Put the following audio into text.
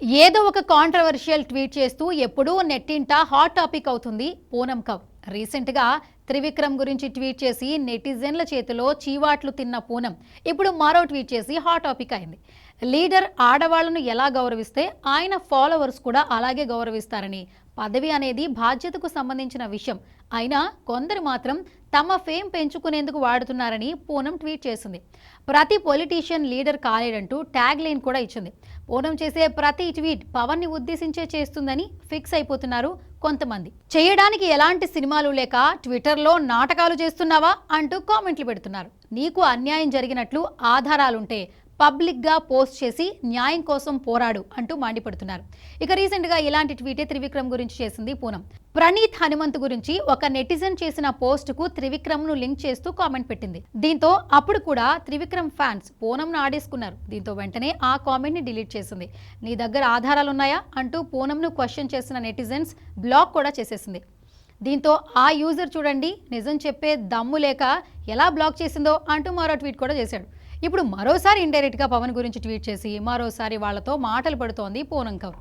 ఏదో ఒక controversial tweet చేస్తూ ఎప్పుడూ నెట్టింట హాట్ టాపిక్ అవుతుంది పూనం కవ్. రీసెంట్గా త్రివిక్రమ్ గురించి ట్వీట్ చేసి నెటిజన్ల చేతిలో చీవాట్లు తిన్న పూనం ఇప్పుడు మరో ట్వీట్ చేసి హాట్ టాపిక్ అయింది. లీడర్ ఆడవాళ్ళను ఎలా గౌరవిస్తే ఆయన ఫాలోవర్స్ కూడా అలాగే గౌరవిస్తారని. పదవి అనేది బాధ్యతకు సంబంధించిన విషయం. అయినా కొందరు మాత్రం తమ ఫేమ్ పెంచుకునేందుకు వాడుతున్నారని పూనం ట్వీట్ చేసింది. ప్రతి పొలిటీషియన్ లీడర్ కాలేడంటూ ట్యాగ్ లైన్ కూడా ఇచ్చింది. ఓనం చేసే ప్రతి ట్వీట్ పవన్ని ఉద్దేశించే చేస్తుందని ఫిక్స్ అయిపోతున్నారు కొంతమంది. చేయడానికి ఎలాంటి సినిమాలు లేక ట్విట్టర్లో నాటకాలు చేస్తున్నావా అంటూ కామెంట్లు పెడుతున్నారు. నీకు అన్యాయం జరిగినట్లు ఆధారాలుంటే పబ్లిక్గా పోస్ట్ చేసి న్యాయం కోసం పోరాడు అంటూ మండిపడుతున్నారు. ఇక రీసెంట్గా ఇలాంటి ట్వీటే త్రివిక్రమ్ గురించి చేసింది పూనం. ప్రణీత్ హనుమంత్ గురించి ఒక నెటిజన్ చేసిన పోస్టుకు త్రివిక్రమ్ను లింక్ చేస్తూ కామెంట్ పెట్టింది. దీంతో అప్పుడు కూడా త్రివిక్రమ్ ఫ్యాన్స్ పూనంను ఆడేసుకున్నారు. దీంతో వెంటనే ఆ కామెంట్ని డిలీట్ చేసింది. నీ దగ్గర ఆధారాలు ఉన్నాయా అంటూ పూనంను క్వశ్చన్ చేసిన నెటిజన్స్ బ్లాక్ కూడా చేసేసింది. దీంతో ఆ యూజర్ చూడండి నిజం చెప్పే దమ్ము లేక ఎలా బ్లాక్ చేసిందో అంటూ మరో ట్వీట్ కూడా చేశాడు. ఇప్పుడు మరోసారి ఇండైరెక్ట్గా పవన్ గురించి ట్వీట్ చేసి మరోసారి వాళ్ళతో మాటలు పడుతోంది పూనం కౌర్